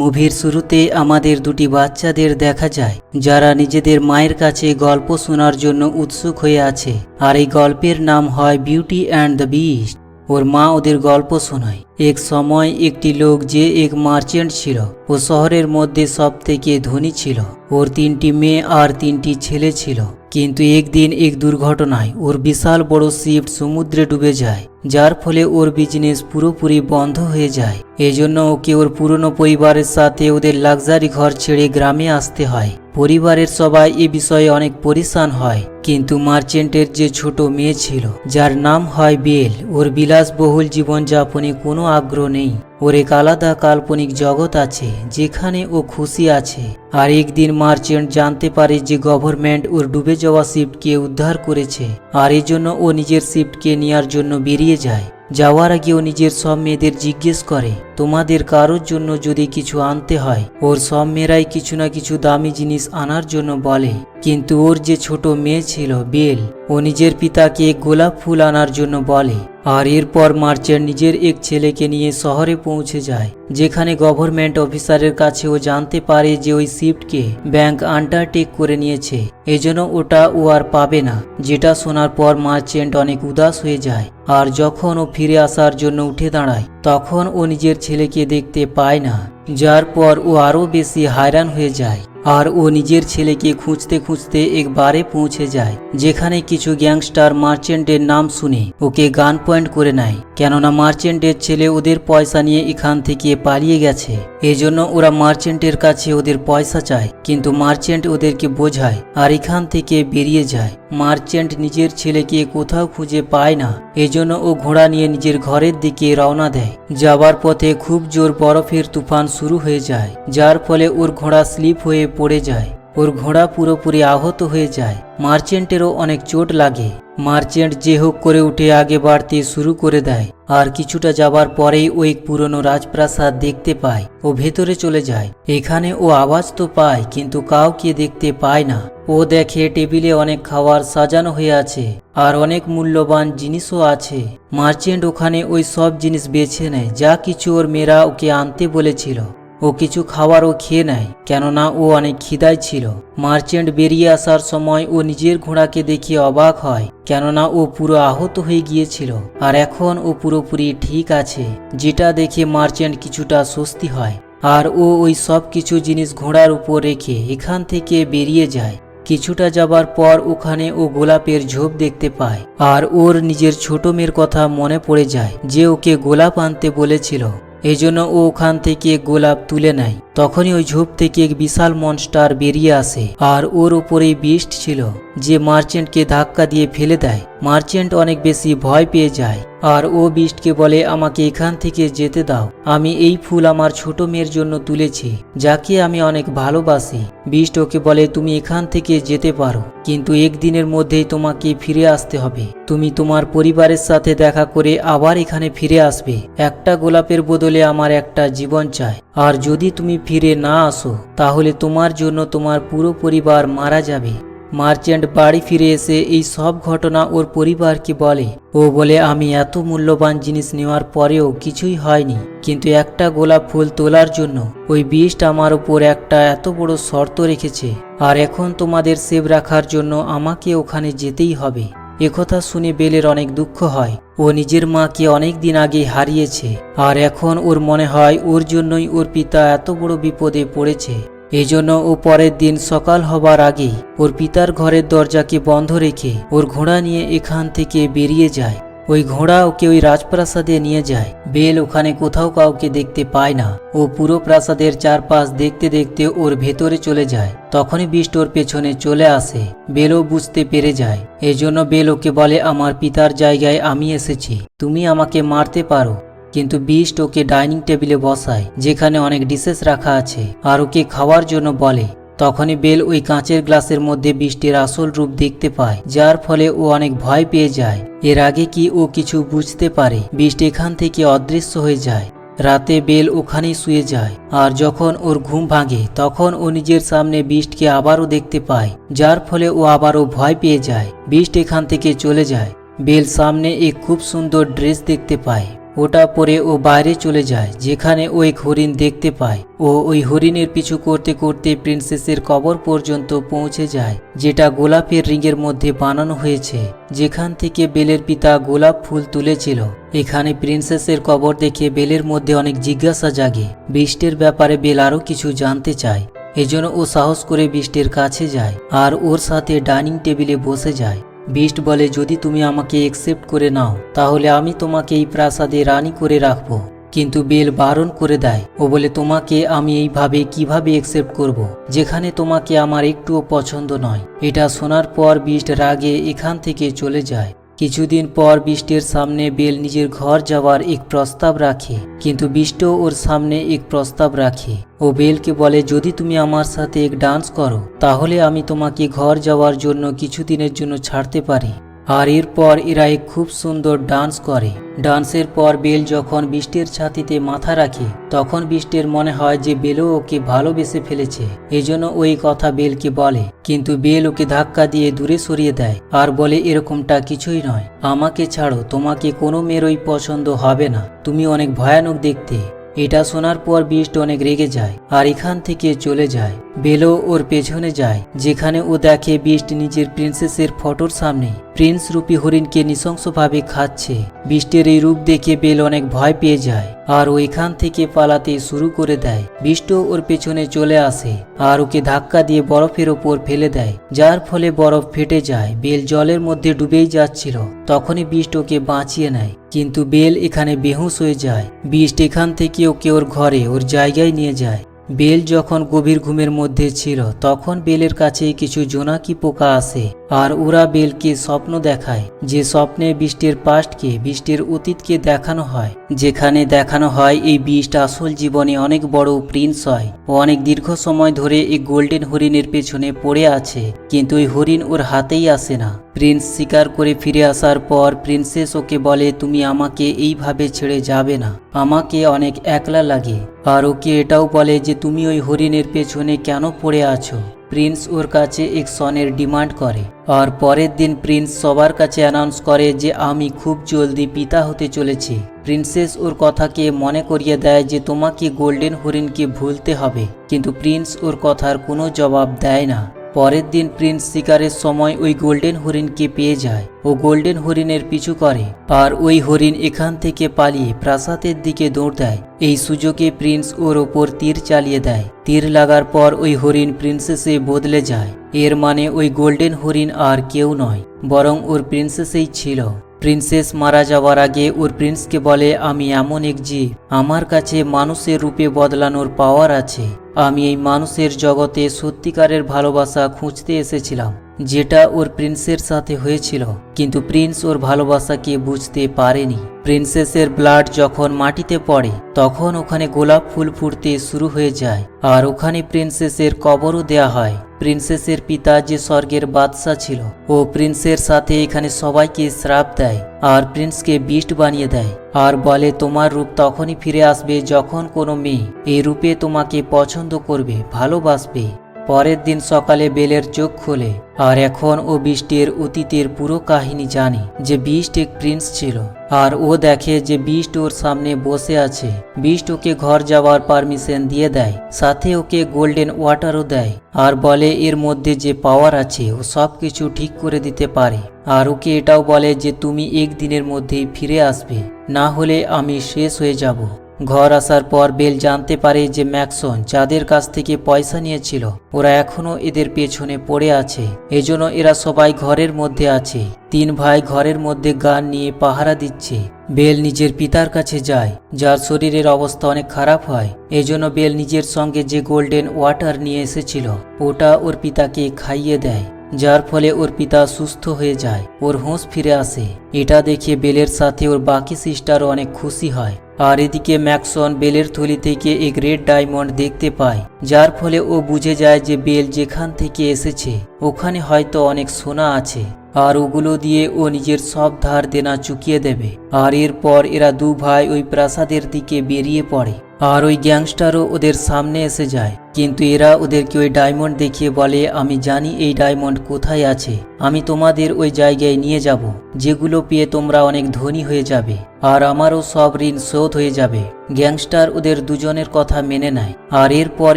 মুভির শুরুতে আমাদের দুটি বাচ্চাদের দেখা যায়, যারা নিজেদের মায়ের কাছে গল্প শোনার জন্য উৎসুক হয়ে আছে। আর এই গল্পের নাম হয় বিউটি অ্যান্ড দ্য বিস্ট। ওর মা ওদের গল্প শোনায়। এক সময় একটি লোক যে এক মার্চেন্ট ছিল, ও শহরের মধ্যে সব থেকে ধনী ছিল। ওর তিনটি মেয়ে আর তিনটি ছেলে ছিল। কিন্তু একদিন এক দুর্ঘটনায় ওর বিশাল বড় শিফট সমুদ্রে ডুবে যায়, যার ফলে ওর বিজনেস পুরোপুরি বন্ধ হয়ে যায়। এজন্য ওকে ওর পুরনো পরিবারের সাথে ওদের লাক্সারি ঘর ছেড়ে গ্রামে আসতে হয়। পরিবারের সবাই এ বিষয়ে অনেক পরিশান হয়। কিন্তু মার্চেন্টের যে ছোট মেয়ে ছিল, যার নাম হয় বেল, ওর বিলাসবহুল জীবনযাপনে কোনো আগ্রহ নেই। ওর এক আলাদা কাল্পনিক জগৎ আছে, যেখানে ও খুশি আছে। আর একদিন মার্চেন্ট জানতে পারে যে গভর্নমেন্ট ওর ডুবে যাওয়া শিফটকে উদ্ধার করেছে, আর এজন্য ও নিজের শিফটকে নেওয়ার জন্য বেরিয়ে যায়। যাওয়ার আগে ও নিজের সব মেয়েদের জিজ্ঞেস করে, তোমাদের কারোর জন্য যদি কিছু আনতে হয়? ওর সব মেয়েরাই কিছু না কিছু দামি জিনিস আনার জন্য বলে, কিন্তু ওর যে ছোট মেয়ে ছিল, বেল, ও নিজের পিতাকে গোলাপ ফুল আনার জন্য বলে। আর এরপর মার্চেন্ট নিজের এক ছেলেকে নিয়ে শহরে পৌঁছে যায়, যেখানে গভর্নমেন্ট অফিসারের কাছে ও জানতে পারে যে ওই শিফটকে ব্যাংক আন্ডারটেক করে নিয়েছে। এজন্য ওটা ও আর পাবে না, যেটা শোনার পর মার্চেন্ট অনেক উদাস হয়ে যায়। আর যখন ও ফিরে আসার জন্য উঠে দাঁড়ায়, তখন ও নিজের ছেলেকে দেখতে পায় না, যার পর ও আরও বেশি হায়রান হয়ে যায়। আর ও নিজের ছেলেকে খুঁজতে খুঁজতে একবারে পৌঁছে যায়, যেখানে কিছু গ্যাংস্টার মার্চেন্টের নাম শুনে ওকে গান পয়েন্ট করে নেয়। কেননা মার্চেন্টের ছেলে ওদের পয়সা নিয়ে এখান থেকে পালিয়ে গেছে। এজন্য ওরা মার্চেন্টের কাছে ওদের পয়সা চায়, কিন্তু মার্চেন্ট ওদেরকে বোঝায় আর এখান থেকে বেরিয়ে যায়। মার্চেন্ট নিজের ছেলেকে কোথাও খুঁজে পায় না, এজন্য ও ঘোড়া নিয়ে নিজের ঘরের দিকে রওনা দেয়। যাবার পথে খুব জোর বরফের তুফান শুরু হয়ে যায়, যার ফলে ওর ঘোড়া স্লিপ হয়ে পড়ে যায়। ওর ঘোড়া পুরোপুরি আহত হয়ে যায়। মার্চেন্টেরও অনেক চোট লাগে। মার্চেন্ট যে হোক করে উঠে আগে বাড়তে শুরু করে দেয়। আর কিছুটা যাবার পরেই ও এক পুরনো রাজপ্রাসাদ দেখতে পায় ও ভেতরে চলে যায়। এখানে ও আওয়াজ তো পায়, কিন্তু কাউকে দেখতে পায় না। ও দেখে টেবিলে অনেক খাবার সাজানো হয়ে আছে আর অনেক মূল্যবান জিনিসও আছে। মার্চেন্ট ওখানে ওই সব জিনিস বেছে নেয়, যা কিছু ওর মেয়েরা ওকে আনতে বলেছিল। ও কিছু খাবারও খেয়ে নেয়, কেননা ও অনেক খিদায় ছিল। মার্চেন্ট বেরিয়ে আসার সময় ও নিজের ঘোড়াকে দেখে অবাক হয়, কেননা ও পুরো আহত হয়ে গিয়েছিল। আর এখন ও পুরোপুরি ঠিক আছে, যেটা দেখে মার্চেন্ট কিছুটা স্বস্তি হয়। আর ও ওই সব কিছু জিনিস ঘোড়ার উপর রেখে এখান থেকে বেরিয়ে যায়। কিছুটা যাবার পর ওখানে ও গোলাপের ঝোপ দেখতে পায়, আর ওর নিজের ছোট মেয়ের কথা মনে পড়ে যায়, যে ওকে গোলাপ আনতে বলেছিল। এই জন্য ও ওখান থেকে গোলাপ তুলে নেয়। তখনই ওই ঝোপ থেকে এক বিশাল মনস্টার বেরিয়ে আসে, আর ওর ওপরেই বিষ্ট ছিল, যে মার্চেন্টকে ধাক্কা দিয়ে ফেলে দেয়। মার্চেন্ট অনেক বেশি ভয় পেয়ে যায়। আর ও বিষ্টকে বলে, আমাকে এখান থেকে যেতে দাও। আমি এই ফুল আমার ছোট মেয়ের জন্য তুলেছি, যাকে আমি অনেক ভালোবাসি। বিষ্ট ওকে বলে, তুমি এখান থেকে যেতে পারো, কিন্তু একদিনের মধ্যেই তোমাকে ফিরে আসতে হবে। তুমি তোমার পরিবারের সাথে দেখা করে আবার এখানে ফিরে আসবে। একটা গোলাপের বদলে আমার একটা জীবন চাই। আর যদি তুমি ফিরে না আসো, তাহলে তোমার জন্য তোমার পুরো পরিবার মারা যাবে। মার্চেন্ট বাড়ি ফিরে এসে এই সব ঘটনা ওর পরিবারকে বলে। ও বলে, আমি এত মূল্যবান জিনিস নেওয়ার পরেও কিছুই হয়নি, কিন্তু একটা গোলাপ ফুল তোলার জন্য। ওই বিষ্ট আমার ওপর একটা এত বড় শর্ত রেখেছে। আর এখন তোমাদের সেভ রাখার জন্য আমাকে ওখানে যেতেই হবে। একথা শুনে বেলের অনেক দুঃখ হয়। ও নিজের মাকে অনেক দিন আগে হারিয়েছে। আর এখন ওর মনে হয় ওর জন্যই ওর পিতা এত বড় বিপদে পড়েছে। এজন্য ও পরের দিন সকাল হবার আগেই ওর পিতার ঘরের দরজাকে বন্ধ রেখে ওর ঘোড়া নিয়ে এখান থেকে বেরিয়ে যায়। ওই ঘোড়া ওকে ওই রাজপ্রাসাদে নিয়ে যায়। বেল ওখানে কোথাও কাউকে দেখতে পায় না। ও পুরো প্রাসাদের চারপাশ দেখতে দেখতে ওর ভেতরে চলে যায়। তখনই বিষ্ট ওর পেছনে চলে আসে। বেলও বুঝতে পেরে যায়। এজন্য বেল ওকে বলে, আমার পিতার জায়গায় আমি এসেছি। তুমি আমাকে মারতে পারো। কিন্তু বিস্ট ওকে ডাইনিং টেবিলে বসায়, যেখানে অনেক ডিশেস রাখা আছে। আর ওকে খাওয়ার জন্য বলে, তখনই বেল ওই কাঁচের গ্লাসের মধ্যে বৃষ্টির আসল রূপ দেখতে পায়, যার ফলে ও অনেক ভয় পেয়ে যায়। এর আগে কি ও কিছু বুঝতে পারে, বৃষ্টি এখান থেকে অদৃশ্য হয়ে যায়। রাতে বেল ওখানেই শুয়ে যায়, আর যখন ওর ঘুম ভাঙে, তখন ও নিজের সামনে বৃষ্টকে আবারও দেখতে পায়, যার ফলে ও আবারও ভয় পেয়ে যায়। বৃষ্ট এখান থেকে চলে যায়। বেল সামনে এক খুব সুন্দর ড্রেস দেখতে পায়। ওটা পরে ও বাইরে চলে যায়, যেখানে ও এক হরিণ দেখতে পায়। ও ওই হরিণের পিছু করতে করতে প্রিন্সেসের কবর পর্যন্ত পৌঁছে যায়, যেটা গোলাপের রিংয়ের মধ্যে বানানো হয়েছে। যেখান থেকে বেলের পিতা গোলাপ ফুল তুলেছিল। এখানে প্রিন্সেসের কবর দেখে বেলের মধ্যে অনেক জিজ্ঞাসা জাগে। বৃষ্টির ব্যাপারে বেল আরও কিছু জানতে চায়। এজন্য ও সাহস করে বৃষ্টির কাছে যায়, আর ওর সাথে ডাইনিং টেবিলে বসে যায়। বিষ্ট বলে, যদি তুমি আমাকে একসেপ্ট করে নাও, তাহলে আমি তোমাকে এই প্রাসাদে রানী করে রাখব। কিন্তু বেল বারণ করে দেয়, ও বলে, তোমাকে আমি এইভাবে কীভাবে একসেপ্ট করব। যেখানে তোমাকে আমার একটুও পছন্দ নয়। এটা শোনার পর বিষ্ট রাগে এখান থেকে চলে যায়। কিছুদিন পর বিষ্টের সামনে বেল নিজের ঘর যাওয়ার এক প্রস্তাব রাখে, কিন্তু বিষ্ট ওর সামনে এক প্রস্তাব রাখে। ও বেলকে বলে, যদি তুমি আমার সাথে এক ডান্স করো, তাহলে আমি তোমাকে ঘর যাওয়ার জন্য কিছুদিনের জন্য ছাড়তে পারি। আর এরপর এরা খুব সুন্দর ডান্স করে। ডান্সের পর বেল যখন বৃষ্টির ছাতিতে মাথা রাখে, তখন বৃষ্টির মনে হয় যে বেলও ওকে ভালোবেসে ফেলেছে। এজন্য ওই কথা বেলকে বলে, কিন্তু বেল ওকে ধাক্কা দিয়ে দূরে সরিয়ে দেয় আর বলে, এরকমটা কিছুই নয়। আমাকে ছাড়ো, তোমাকে কোনো মেয়েরই পছন্দ হবে না। তুমি অনেক ভয়ানক দেখতে এটা শোনার পর বিষ্ট অনেক রেগে যায় আর এখান থেকে চলে যায়। বেলো ওর পেছনে যায়, যেখানে ও দেখে বিষ্ট নিজের প্রিন্সেসের ফটোর সামনে। প্রিন্স রূপী হরিণকে নৃশংসভাবে খাচ্ছে। বিষ্টের এই রূপ দেখে বেল অনেক ভয় পেয়ে যায় আর ও এখান থেকে পালাতে শুরু করে দেয়। বিষ্ট ওর পেছনে চলে আসে আর ওকে ধাক্কা দিয়ে বরফের ওপর ফেলে দেয়, যার ফলে বরফ ফেটে যায়। বেল জলের মধ্যে ডুবেই যাচ্ছিল, তখনই বিষ্ট ওকে বাঁচিয়ে নেয়। কিন্তু বেল এখানে বেহুশ হয়ে যায়। বিষ্ট এখান থেকে ওকে ওর ঘরে, ওর জায়গায় নিয়ে যায়। বেল যখন গভীর ঘুমের মধ্যে ছিল, তখন বেলের কাছে কিছু জোনাকি পোকা আসে। আর ওরা বেলকে স্বপ্ন দেখায়, যে স্বপ্নে বৃষ্টির পাস্টকে বৃষ্টির অতীতকে দেখানো হয়। যেখানে দেখানো হয় এই বৃষ্ট আসল জীবনে অনেক বড় প্রিন্স হয়। ও অনেক দীর্ঘ সময় ধরে এই গোল্ডেন হরিণের পেছনে পড়ে আছে, কিন্তু ওই হরিণ ওর হাতেই আসে না। প্রিন্স শিকার করে ফিরে আসার পর প্রিন্সেস ওকে বলে, তুমি আমাকে এইভাবে ছেড়ে যাবে না। আমাকে অনেক একলা লাগে। আর ওকে এটাও বলে যে, তুমি ওই হরিণের পেছনে কেন পড়ে আছো? প্রিন্স ওর কাছে এক সনের ডিমান্ড করে। আর পরের দিন প্রিন্স সবার কাছে অ্যানাউন্স করে যে আমি খুব জলদি পিতা হতে চলেছি। প্রিন্সেস ওর কথাকে মনে করিয়ে দেয় যে তোমাকে গোল্ডেন হরিণকে ভুলতে হবে, কিন্তু প্রিন্স ওর কথার কোনো জবাব দেয় না। পরের দিন প্রিন্স শিকারের সময় ওই গোল্ডেন হরিণকে পেয়ে যায় ও গোল্ডেন হরিণের পিছু করে। আর ওই হরিণ এখান থেকে পালিয়ে প্রাসাদের দিকে দৌড় দেয়। এই সুযোগে প্রিন্স ওর ওপর তীর চালিয়ে দেয়। তীর লাগার পর ওই হরিণ প্রিন্সেসে বদলে যায়। এর মানে ওই গোল্ডেন হরিণ আর কেউ নয়, বরং ওর প্রিন্সেসেই ছিল। প্রিন্সেস মারা যাওয়ার আগে ওর প্রিন্সকে বলে, আমি এমন এক জীব। আমার কাছে মানুষের রূপে বদলানোর পাওয়ার আছে। আমি এই মানুষের জগতে সত্যিকারের ভালোবাসা খুঁজতে এসেছিলাম, যেটা ওর প্রিন্সের সাথে হয়েছিল। কিন্তু প্রিন্স ওর ভালোবাসাকে বুঝতে পারেনি। প্রিন্সেসের ব্লাড যখন মাটিতে পড়ে, তখন ওখানে গোলাপ ফুল ফুটতে শুরু হয়ে যায়। আর ওখানে প্রিন্সেসের কবরও দেয়া হয়। প্রিন্সেসের পিতা যে স্বর্গের বাদশাহ ছিল, ও প্রিন্সের সাথে এখানে সবাইকে শ্রাপ দেয় আর প্রিন্সকে বিষ্ট বানিয়ে দেয়। আর বলে, তোমার রূপ তখনই ফিরে আসবে যখন কোনো মেয়ে এই রূপে তোমাকে পছন্দ করবে, ভালোবাসবে। পরের দিন সকালে বেলের চোখ খোলে, আর এখন ও বৃষ্টির অতীতের পুরো কাহিনী জানে যে বিষ্ট এক প্রিন্স ছিল। আর ও দেখে যে বিষ্ট ওর সামনে বসে আছে। বিষ্ট ওকে ঘর যাওয়ার পারমিশন দিয়ে দেয়, সাথে ওকে গোল্ডেন ওয়াটারও দেয়, আর বলে এর মধ্যে যে পাওয়ার আছে ও সব কিছু ঠিক করে দিতে পারে। আর ওকে এটাও বলে যে তুমি একদিনের মধ্যেই ফিরে আসবে, না হলে আমি শেষ হয়ে যাব। ঘর আসার পর বেল জানতে পারে যে ম্যাকসন যাদের কাছ থেকে পয়সা নিয়েছিল, ওরা এখনও এদের পেছনে পড়ে আছে। এজন্য এরা সবাই ঘরের মধ্যে আছে। তিন ভাই ঘরের মধ্যে গান নিয়ে পাহারা দিচ্ছে। বেল নিজের পিতার কাছে যায়, যার শরীরের অবস্থা অনেক খারাপ হয়। এজন্য বেল নিজের সঙ্গে যে গোল্ডেন ওয়াটার নিয়ে এসেছিল, ওটা ওর পিতাকে খাইয়ে দেয়। যার ফলে ওর পিতা সুস্থ হয়ে যায়, ওর হোঁশ ফিরে আসে। এটা দেখে বেলের সাথে ওর বাকি সিস্টারও অনেক খুশি হয়। আর এদিকে ম্যাক্সন বেলের থলি থেকে এক রেড ডায়মন্ড দেখতে পায়, যার ফলে ও বুঝে যায় যে বেল যেখান থেকে এসেছে, ওখানে হয়তো অনেক সোনা আছে। আর ওগুলো দিয়ে ও নিজের সব ধার দেনা চুকিয়ে দেবে। আর এরপর এরা দু ভাই ওই প্রাসাদের দিকে বেরিয়ে পড়ে। আর ওই গ্যাংস্টারও ওদের সামনে এসে যায়। কিন্তু এরা ওদেরকে ওই ডায়মন্ড দেখিয়ে বলে, আমি জানি এই ডায়মন্ড কোথায় আছে। আমি তোমাদের ওই জায়গায় নিয়ে যাব, যেগুলো পেয়ে তোমরা অনেক ধনী হয়ে যাবে, আর আমারও সব ঋণ শোধ হয়ে যাবে। গ্যাংস্টার ওদের দুজনের কথা মেনে নেয়, আর এরপর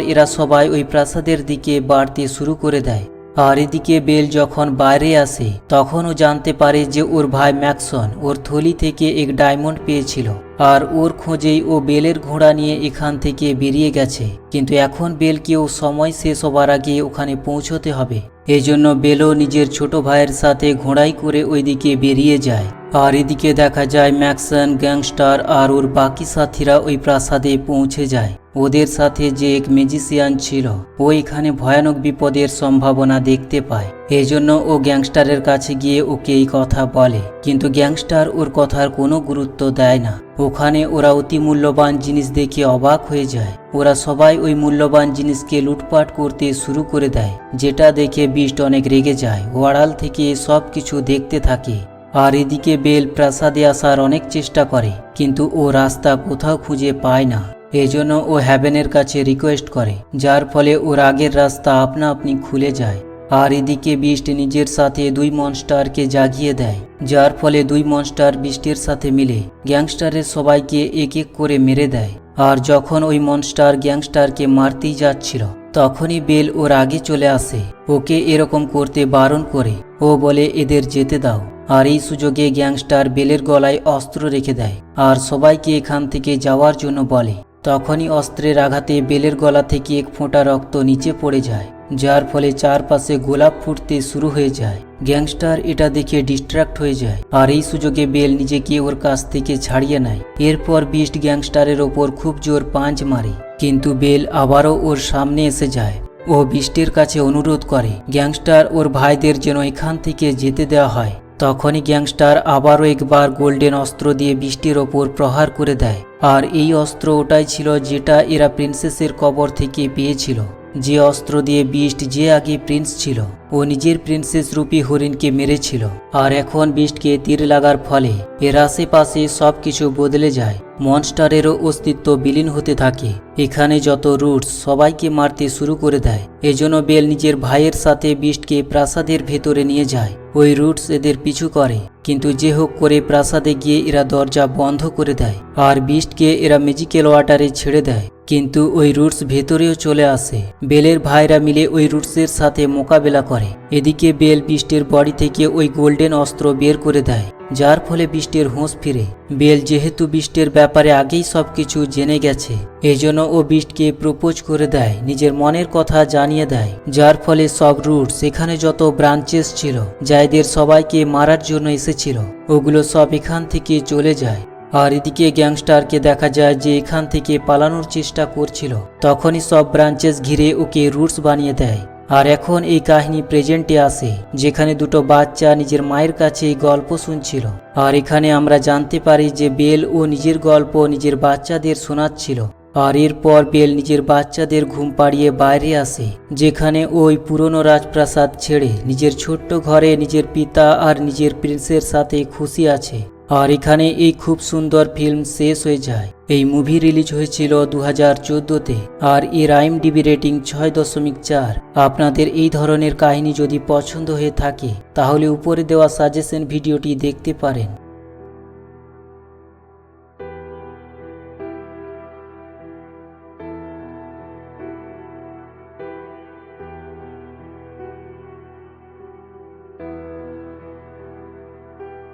এরা সবাই ওই প্রাসাদের দিকে বাড়তে শুরু করে দেয়। আর এদিকে বেল যখন বাইরে আসে, তখনও জানতে পারে যে ওর ভাই ম্যাকসন ওর থলি থেকে এক ডায়মন্ড পেয়েছিল। আর ওর খোঁজেই ও বেলের ঘোড়া নিয়ে এখান থেকে বেরিয়ে গেছে। কিন্তু এখন বেলকেও সময় শেষ হবার আগে ওখানে পৌঁছতে হবে। এজন্য বেলও নিজের ছোট ভাইয়ের সাথে ঘোড়াই করে ওইদিকে বেরিয়ে যায়। আর এদিকে দেখা যায় ম্যাকসন গ্যাংস্টার আর ওর বাকি সাথীরা ওই প্রাসাদে পৌঁছে যায়। ওদের সাথে যে এক ম্যাজিসিয়ান ছিল, ও এখানে ভয়ানক বিপদের সম্ভাবনা দেখতে পায়। এই জন্য ও গ্যাংস্টারের কাছে গিয়ে ওকে এই কথা বলে। কিন্তু গ্যাংস্টার ওর কথার কোনো গুরুত্ব দেয় না। ওখানে ওরা অতি মূল্যবান জিনিস দেখে অবাক হয়ে যায়। ওরা সবাই ওই মূল্যবান জিনিসকে লুটপাট করতে শুরু করে দেয়, যেটা দেখে বিষ্ট অনেক রেগে যায়। ও আড়াল থেকে সব কিছু দেখতে থাকে। আর এদিকে বেল প্রাসাদে আসার অনেক চেষ্টা করে, কিন্তু ও রাস্তা কোথাও খুঁজে পায় না। এজন্য ও হ্যাভেনের কাছে রিকোয়েস্ট করে, যার ফলে ওর আগের রাস্তা আপনা আপনি খুলে যায়। আর এদিকে বিষ্ট নিজের সাথে দুই মনস্টারকে জাগিয়ে দেয়, যার ফলে দুই মনস্টার বৃষ্টির সাথে মিলে গ্যাংস্টারের সবাইকে এক এক করে মেরে দেয়। আর যখন ওই মনস্টার গ্যাংস্টারকে মারতেই যাচ্ছিল, তখনই বেল ওর আগে চলে আসে। ওকে এরকম করতে বারণ করে, ও বলে, এদের যেতে দাও। আর এই সুযোগে গ্যাংস্টার বেলের গলায় অস্ত্র রেখে দেয় আর সবাইকে এখান থেকে যাওয়ার জন্য বলে। তখনই অস্ত্রের আঘাতে বেলের গলা থেকে এক ফোঁটা রক্ত নিচে পড়ে যায়, যার ফলে চারপাশে গোলাপ ফুটতে শুরু হয়ে যায়। গ্যাংস্টার এটা দেখে ডিস্ট্রাক্ট হয়ে যায় আর এই সুযোগে বেল নিজেকে ওর কাছ থেকে ছাড়িয়ে নেয়। এরপর বিস্ট গ্যাংস্টারের ওপর খুব জোর পাঁচ মারে, কিন্তু বেল আবারও ওর সামনে এসে যায় ও বিষ্টের কাছে অনুরোধ করে, গ্যাংস্টার, ওর ভাইদের যেন এখান থেকে যেতে দেওয়া হয়। তখনই গ্যাংস্টার আবারও একবার গোল্ডেন অস্ত্র দিয়ে বৃষ্টির ওপর প্রহার করে দেয়। আর এই অস্ত্র ওটাই ছিল যেটা এরা প্রিন্সেসের কবর থেকে পেয়েছিল। যে অস্ত্র দিয়ে বিস্ট যে আগে প্রিন্স ছিল, ও নিজের প্রিন্সেস রূপী হরিণকে মেরেছিল। আর এখন বিস্টকে তীর লাগার ফলে এর আশেপাশে সব কিছু বদলে যায়। মনস্টারেরও অস্তিত্ব বিলীন হতে থাকে। এখানে যত রুটস সবাইকে মারতে শুরু করে দেয়। এজন্য বেল নিজের ভাইয়ের সাথে বিস্টকে প্রাসাদের ভেতরে নিয়ে যায়। ওই রুটস এদের পিছু করে। কিন্তু যে হোক করে প্রাসাদে গিয়ে এরা দরজা বন্ধ করে দেয়। আর বিস্টকে এরা ম্যাজিক্যাল ওয়াটারে ছেড়ে দেয়। কিন্তু ওই রুটস ভেতরেও চলে আসে। বেলের ভাইরা মিলে ওই রুটসের সাথে মোকাবেলা করে। এদিকে বেল বিস্টের বডি থেকে ওই গোল্ডেন অস্ত্র বের করে দেয়, যার ফলে বৃষ্টির হোঁশ ফিরে। বেল যেহেতু বিষ্টের ব্যাপারে আগেই সব কিছু জেনে গেছে, এজন্য ও বিষ্টকে প্রপোজ করে দেয়, নিজের মনের কথা জানিয়ে দেয়। যার ফলে সব রুট সেখানে যত ব্রাঞ্চেস ছিল যা এদের সবাইকে মারার জন্য এসেছিল, ওগুলো সব এখান থেকে চলে যায়। আর এদিকে গ্যাংস্টারকে দেখা যায় যে এখান থেকে পালানোর চেষ্টা করছিল। তখনই সব ব্রাঞ্চেস ঘিরে ওকে রুটস বানিয়ে দেয়। আর এখন এই কাহিনী প্রেজেন্টে আসে যেখানে দুটো বাচ্চা নিজের মায়ের কাছে এই গল্প শুনছিল। আর এখানে আমরা জানতে পারি যে বেল ও নিজের গল্প নিজের বাচ্চাদের শোনাচ্ছিল। আর এরপর বেল নিজের বাচ্চাদের ঘুম পাড়িয়ে বাইরে আসে, যেখানে ওই পুরনো রাজপ্রাসাদ ছেড়ে নিজের ছোট্ট ঘরে নিজের পিতা আর নিজের প্রিন্সের সাথে খুশি আছে। আর এখানে এই খুব সুন্দর ফিল্ম শেষ হয়ে যায়। এই মুভি রিলিজ হয়েছিল দু হাজার চোদ্দোতে আর এর আইম ডিবি রেটিং ছয় দশমিক চার। আপনাদের এই ধরনের কাহিনী যদি পছন্দ হয়ে থাকে, তাহলে উপরে দেওয়া সাজেশন ভিডিওটি দেখতে পারেন।